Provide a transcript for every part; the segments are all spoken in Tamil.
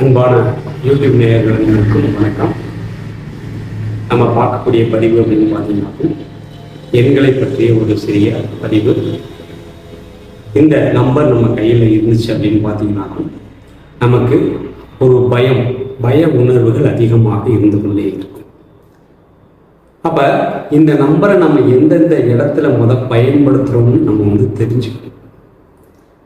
அன்பான யூடியூப் நேயர்கள் அனைவருக்கும் வணக்கம். நம்ம பார்க்கக்கூடிய பதிவு அப்படின்னு பார்த்தீங்கன்னா எண்களை பற்றிய ஒரு சிறிய பதிவு. இந்த நம்பர் நம்ம கையில் இருந்துச்சு அப்படின்னு பார்த்தீங்கன்னா நமக்கு ஒரு பயம் பய உணர்வுகள் அதிகமாக இருந்து கொண்டே இருக்கும். அப்ப இந்த நம்பரை நம்ம எந்தெந்த இடத்துல முத பயன்படுத்துறோம்னு நம்ம வந்து தெரிஞ்சுக்கணும்.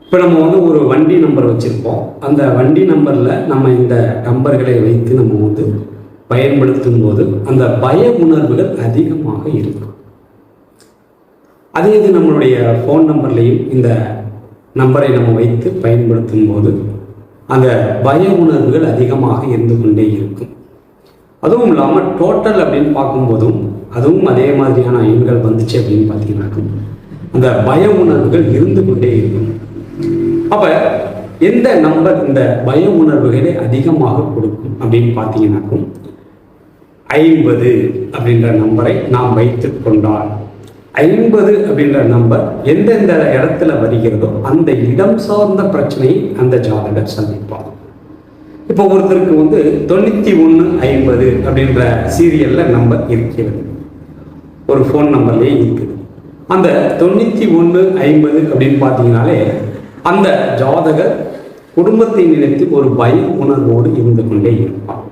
இப்போ நம்ம வந்து ஒரு வண்டி நம்பர் வச்சுருப்போம். அந்த வண்டி நம்பரில் நம்ம இந்த நம்பர்களை வைத்து நம்ம வந்து பயன்படுத்தும் போது அந்த பய உணர்வுகள் அதிகமாக இருக்கும். அதே இது நம்மளுடைய ஃபோன் நம்பர்லையும் இந்த நம்பரை நம்ம வைத்து பயன்படுத்தும் போது அந்த பய உணர்வுகள் அதிகமாக இருந்து கொண்டே இருக்கும். அதுவும் இல்லாமல் டோட்டல் அப்படின்னு பார்க்கும்போதும் அதுவும் அதே மாதிரியான எண்கள் வந்துச்சு அப்படின்னு பார்த்தீங்கன்னாக்கும் அந்த பய உணர்வுகள் இருந்து கொண்டே இருக்கும். அப்ப எந்த நம்பர் இந்த பய உணர்வுகளை அதிகமாக கொடுக்கும் அப்படின்னு பார்த்தீங்கன்னாக்கும் ஐம்பது அப்படின்ற நம்பரை நாம் வைத்துக் கொண்டால் ஐம்பது அப்படின்ற நம்பர் எந்தெந்த இடத்துல வருகிறதோ அந்த இடம் சார்ந்த பிரச்சனையை அந்த ஜாதகர் சந்திப்பார். இப்போ ஒருத்தருக்கு வந்து தொண்ணூற்றி ஒன்று ஐம்பது அப்படின்ற சீரியலில் நம்பர் இருக்கிறது. ஒரு ஃபோன் நம்பர்லேயே இருக்குது. அந்த தொண்ணூற்றி ஒன்று ஐம்பது அப்படின்னு பார்த்தீங்கனாலே அந்த ஜாதகர் குடும்பத்தை நினைத்து ஒரு பய உணர்வோடு இருந்து கொண்டே இருப்பார்.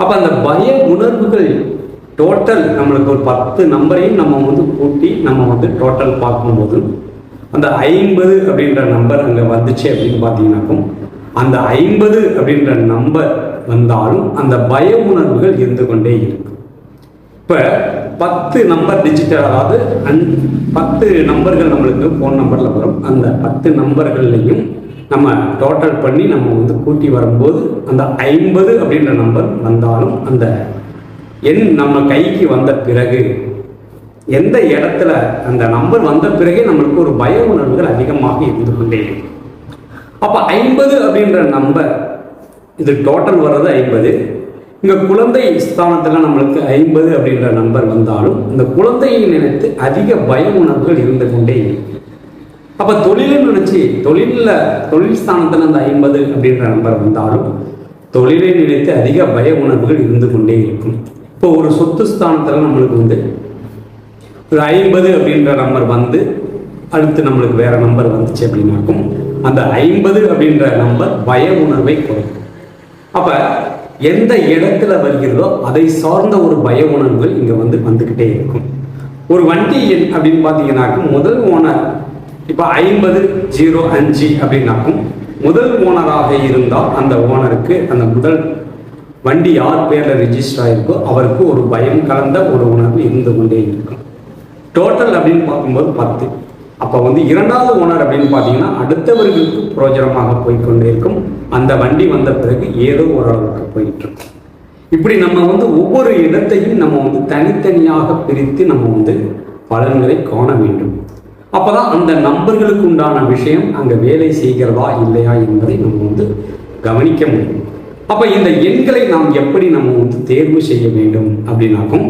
அப்போ அந்த பய உணர்வுகள் டோட்டல் நம்மளுக்கு ஒரு பத்து நம்பரையும் நம்ம வந்து கூட்டி நம்ம வந்து டோட்டல் பார்க்கும்போது அந்த ஐம்பது அப்படின்ற நம்பர் அங்கே வந்துச்சு அப்படின்னு பார்த்தீங்கன்னாக்கும் அந்த ஐம்பது அப்படின்ற நம்பர் வந்தாலும் அந்த பய உணர்வுகள் இருந்து கொண்டே இருக்கும். இப்போ பத்து நம்பர் டிஜிட்டல் அதாவது அன் பத்து நம்பர்கள் நம்மளுக்கு ஃபோன் நம்பரில் வரும். அந்த பத்து நம்பர்கள்லையும் நம்ம டோட்டல் பண்ணி நம்ம வந்து கூட்டி வரும்போது அந்த ஐம்பது அப்படின்ற நம்பர் வந்தாலும் அந்த எண் நம்ம கைக்கு வந்த பிறகு எந்த இடத்துல அந்த நம்பர் வந்த பிறகே நம்மளுக்கு ஒரு பய உணர்வுகள் அதிகமாக இருந்து கொண்டே இருக்கும். அப்போ ஐம்பது அப்படின்ற நம்பர் இது டோட்டல் வர்றது ஐம்பது. இங்கே குழந்தை ஸ்தானத்தில் நம்மளுக்கு ஐம்பது அப்படின்ற நம்பர் வந்தாலும் இந்த குழந்தையை நினைத்து அதிக பய உணர்வுகள் இருந்து கொண்டே இருக்கும் அப்போ தொழிலை நினைச்சு தொழிலில் தொழில் ஸ்தானத்தில் அந்த ஐம்பது அப்படின்ற நம்பர் வந்தாலும் தொழிலை நினைத்து அதிக பய உணர்வுகள் இருந்து கொண்டே இருக்கும். இப்போ ஒரு சொத்து ஸ்தானத்தில் நம்மளுக்கு வந்து ஒரு ஐம்பது அப்படின்ற நம்பர் வந்து அடுத்து நம்மளுக்கு வேற நம்பர் வந்துச்சு அப்படின்னாக்கும் அந்த ஐம்பது அப்படின்ற நம்பர் பய உணர்வை குறைக்கும். அப்ப எந்த இடத்துல வருகிறதோ அதை சார்ந்த ஒரு பய உணர்வுகள் இங்க வந்து வந்துகிட்டே இருக்கும். ஒரு வண்டி எண் அப்படின்னு பார்த்தீங்கன்னாக்கும் முதல் ஓனர் இப்போ ஐம்பது ஜீரோ அஞ்சு அப்படின்னாக்கும் முதல் ஓனராக இருந்தால் அந்த ஓனருக்கு அந்த முதல் வண்டி யார் பேரில் ரிஜிஸ்டர் ஆயிருக்கோ அவருக்கு ஒரு பயம் கலந்த ஒரு உணர்வு இருந்து கொண்டே இருக்கும். டோட்டல் அப்படின்னு பார்க்கும்போது பத்து. அப்போ வந்து இரண்டாவது ஓனர் அப்படின்னு பார்த்தீங்கன்னா அடுத்தவர்களுக்கு பிரயோஜனமாக போய்க்கொண்டே இருக்கும் அந்த வண்டி வந்த பிறகு ஏதோ ஓரளவுக்கு போயிட்டு இருக்கும் இப்படி நம்ம வந்து ஒவ்வொரு இடத்தையும் நம்ம வந்து தனித்தனியாக பிரித்து நம்ம வந்து பலன்களை காண வேண்டும். அப்போதான் அந்த நம்பர்களுக்கு உண்டான விஷயம் அங்கே வேலை செய்கிறதா இல்லையா என்பதை நம்ம வந்து கவனிக்க முடியும். அப்போ இந்த எண்களை நாம் எப்படி நம்ம வந்து தேர்வு செய்ய வேண்டும் அப்படின்னாக்கும்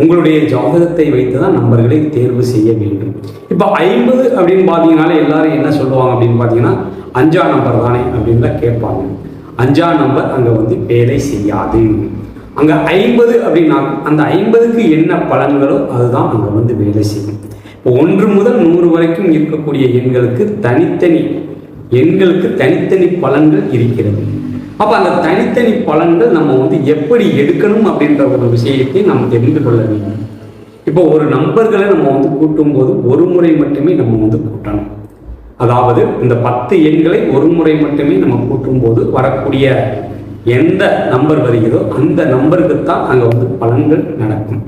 உங்களுடைய ஜாதகத்தை வைத்து தான் நம்பர்களை தேர்வு செய்ய வேண்டும். இப்போ ஐம்பது அப்படின்னு பார்த்தீங்கனாலே எல்லாரும் என்ன சொல்லுவாங்க அப்படின்னு பார்த்தீங்கன்னா அஞ்சா நம்பர் தானே அப்படின்னு தான் கேட்பாங்க. அஞ்சா நம்பர் அங்கே வந்து வேலை செய்யாது. அங்கே ஐம்பது அப்படின்னா அந்த ஐம்பதுக்கு என்ன பலன்களோ அதுதான் அங்கே வந்து வேலை செய்யும். இப்போ ஒன்று முதல் நூறு வரைக்கும் இருக்கக்கூடிய எண்களுக்கு தனித்தனி எண்களுக்கு தனித்தனி பலன்கள் இருக்கிறது. அப்போ அந்த தனித்தனி பலன்கள் நம்ம வந்து எப்படி எடுக்கணும் அப்படின்ற ஒரு விஷயத்தை நம்ம தெரிந்து கொள்ள வேண்டும். இப்போ ஒரு நம்பர்களை நம்ம வந்து கூட்டும் போது ஒரு முறை மட்டுமே நம்ம வந்து கூட்டணும். அதாவது இந்த பத்து எண்களை ஒரு முறை மட்டுமே நம்ம கூட்டும் போது வரக்கூடிய எந்த நம்பர் வருகிறதோ அந்த நம்பருக்கு தான் அங்கே வந்து பலன்கள் நடக்கும்.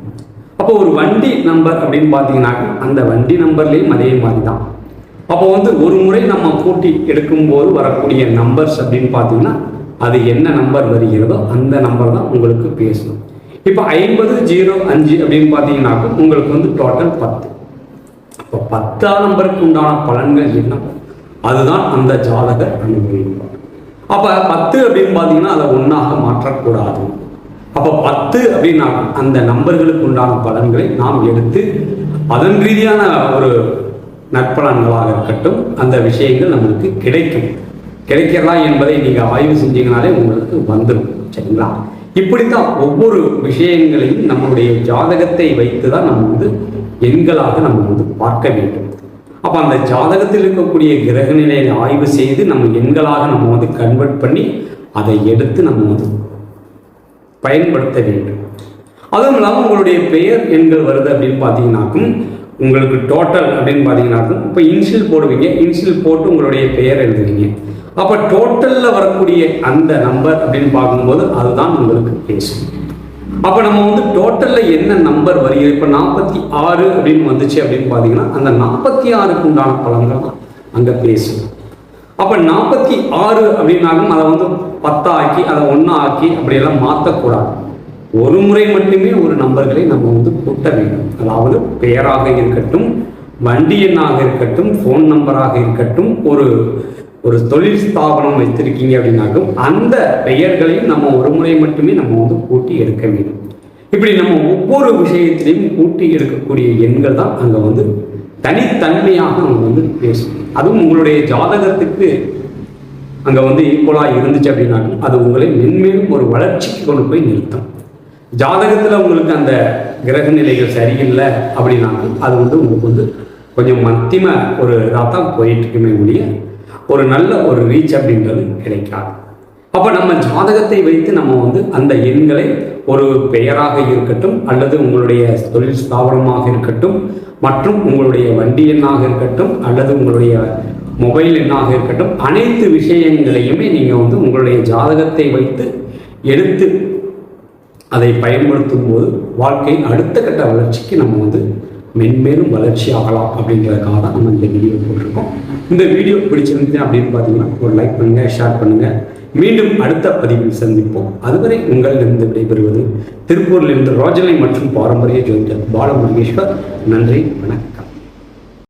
அப்போ ஒரு வண்டி நம்பர் அப்படின்னு பார்த்தீங்கன்னாக்கா அந்த வண்டி நம்பர்லேயும் அதே மாதிரி தான் அப்போ வந்து ஒரு முறை நம்ம கூட்டி எடுக்கும்போது வரக்கூடிய நம்பர்ஸ் அப்படின்னு பார்த்தீங்கன்னா அது என்ன நம்பர் வருகிறதோ அந்த நம்பர் தான் உங்களுக்கு பேசணும். இப்போ ஐம்பது ஜீரோ அஞ்சு அப்படின்னு பார்த்தீங்கன்னாக்கா உங்களுக்கு வந்து டோட்டல் பத்து. இப்போ பத்தாம் நம்பருக்கு உண்டான பலன்கள் என்ன? அதுதான் அந்த ஜாதகர் அனுபவிப்பார் அப்போ பத்து அப்படின்னு பார்த்தீங்கன்னா அதை ஒன்றாக மாற்றக்கூடாது. அப்போ பத்து அப்படின்னா அந்த நம்பர்களுக்கு உண்டான பலன்களை நாம் எடுத்து அதன் ரீதியான ஒரு நற்பலன்களாக இருக்கட்டும் அந்த விஷயங்கள் நம்மளுக்கு கிடைக்கும். கிடைக்கிறதா என்பதை நீங்கள் ஆய்வு செஞ்சீங்கனாலே உங்களுக்கு வந்துடும் சரிங்களா? இப்படித்தான் ஒவ்வொரு விஷயங்களையும் நம்மளுடைய ஜாதகத்தை வைத்து தான் நம்ம வந்து எண்களாக நம்ம வந்து பார்க்க வேண்டும். அப்போ அந்த ஜாதகத்தில் இருக்கக்கூடிய கிரக நிலையை ஆய்வு செய்து நம்ம எண்களாக நம்ம வந்து கன்வெர்ட் பண்ணி அதை எடுத்து நம்ம வந்து பயன்படுத்த வேண்டும். அதுவும் இல்லாமல் உங்களுடைய பெயர் எண்கள் வருது அப்படின்னு பார்த்தீங்கன்னாக்கும் உங்களுக்கு டோட்டல் அப்படின்னு பார்த்தீங்கன்னா இப்போ இன்ஷியல் போடுவீங்க. இன்ஷியல் போட்டு உங்களுடைய பெயர் எழுதுவீங்க. அப்போ டோட்டலில் வரக்கூடிய அந்த நம்பர் அப்படின்னு பார்க்கும்போது அதுதான் உங்களுக்கு பேசும். அப்போ நம்ம வந்து டோட்டலில் என்ன நம்பர் வருகிறது இப்போ நாற்பத்தி ஆறு அப்படின்னு வந்துச்சு அப்படின்னு பார்த்தீங்கன்னா அந்த நாற்பத்தி ஆறுக்கு உண்டான பலன்கள் அங்கே பேசும் அப்போ நாற்பத்தி ஆறு அப்படின்னாலும் அதை வந்து பத்தா ஆக்கி அதை ஒன்றா ஆக்கி அப்படியெல்லாம் மாற்றக்கூடாது ஒரு முறை மட்டுமே ஒரு நம்பர்களை நம்ம வந்து கூட்ட வேண்டும். அதாவது பெயராக இருக்கட்டும் வண்டி எண்ணாக இருக்கட்டும் ஃபோன் நம்பராக இருக்கட்டும் ஒரு ஒரு தொழில் ஸ்தாபனம் வைத்திருக்கீங்க அப்படின்னாலும் அந்த பெயர்களையும் நம்ம ஒரு முறை மட்டுமே நம்ம வந்து கூட்டி எடுக்க வேண்டும். இப்படி நம்ம ஒவ்வொரு விஷயத்திலையும் கூட்டி எடுக்கக்கூடிய எண்கள் தான் அங்கே வந்து தனித்தன்மையாக அவங்க வந்து பேசும். அதுவும் உங்களுடைய ஜாதகத்துக்கு அங்கே வந்து ஈக்குவலாக இருந்துச்சு அப்படின்னாலும் அது உங்களை மென்மேலும் ஒரு வளர்ச்சிக்கு கொண்டு போய் நிறுத்தும். ஜாதகத்தில் உங்களுக்கு அந்த கிரக நிலைகள் சரியில்லை அப்படின்னாலும் அது வந்து உங்களுக்கு வந்து கொஞ்சம் மத்தியம ஒரு இதாக தான் போயிட்டுருக்குமே முடிய ஒரு நல்ல ஒரு ரீச் அப்படின்றது கிடைக்காது. அப்போ நம்ம ஜாதகத்தை வைத்து நம்ம வந்து அந்த எண்களை ஒரு பெயராக இருக்கட்டும் அல்லது உங்களுடைய தொழில் ஸ்தாபனமாக இருக்கட்டும் மற்றும் உங்களுடைய வண்டி எண்ணாக இருக்கட்டும் அல்லது உங்களுடைய மொபைல் எண்ணாக இருக்கட்டும் அனைத்து விஷயங்களையுமே நீங்கள் வந்து உங்களுடைய ஜாதகத்தை வைத்து எடுத்து அதை பயன்படுத்தும் போது வாழ்க்கையின் அடுத்த கட்ட வளர்ச்சிக்கு நம்ம வந்து மென்மேலும் வளர்ச்சி ஆகலாம் அப்படிங்கிறதுக்காக தான் நம்ம இந்த வீடியோ போட்டிருக்கோம். இந்த வீடியோ பிடிச்சிருந்துச்சு அப்படின்னு பார்த்தீங்கன்னா ஒரு லைக் பண்ணுங்கள் ஷேர் பண்ணுங்கள் மீண்டும் அடுத்த பதிவில் சந்திப்போம். அதுவரை உங்களிடமிருந்து விடைபெறுவது திருப்பூரிலிருந்து ரோஜனை மற்றும் பாரம்பரிய ஜோதிடர் பாலமுருகேஸ்வர். நன்றி வணக்கம்.